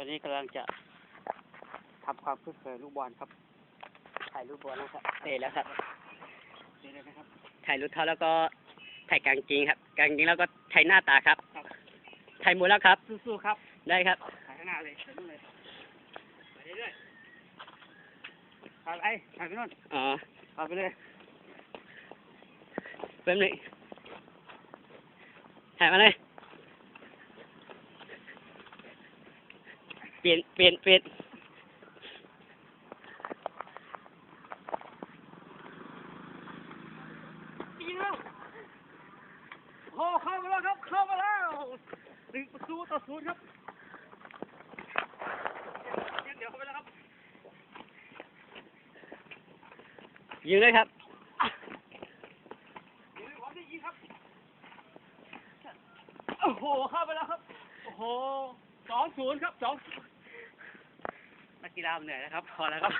อนนี้กำลังจะทำความคุ้นเคยลูกบอลครับ ถ่ายลูกบอลนะครับเตะแล้วครับเตะเลยนะครับ ถ่ายรูปเท้าแล้วก็ถ่ายกางจริงครับ กางจริงแล้วก็ถ่ายหน้าตาครับ ถ่ายหมดแล้วครับ สู้ๆครับ ได้ครับ ถ่ายข้างหน้าเลยถ่ายนู่นเลยไปเรื่อยๆถ่ายไปถ่ายไปนู่นอ๋อถ่ายไปเลยแป๊บหนึงถ่ายมาเลย เปลี่ยนเปลี่ยนเปลี่ยนยิงแล้วโอ้เข้ามาแล้วครับ เข้ามาแล้วหนึ่งประตูต่อศูนย์ครับเดี๋ยวเข้าไปแล้วครับ ยิงเลยครับยิงเลยผมได้ยิงครับโอ้โห เข้าไปแล้วครับ โอ้โห สองศูนย์ครับสองนักกีฬาเหนื่อยนะครับ พอแล้วครับ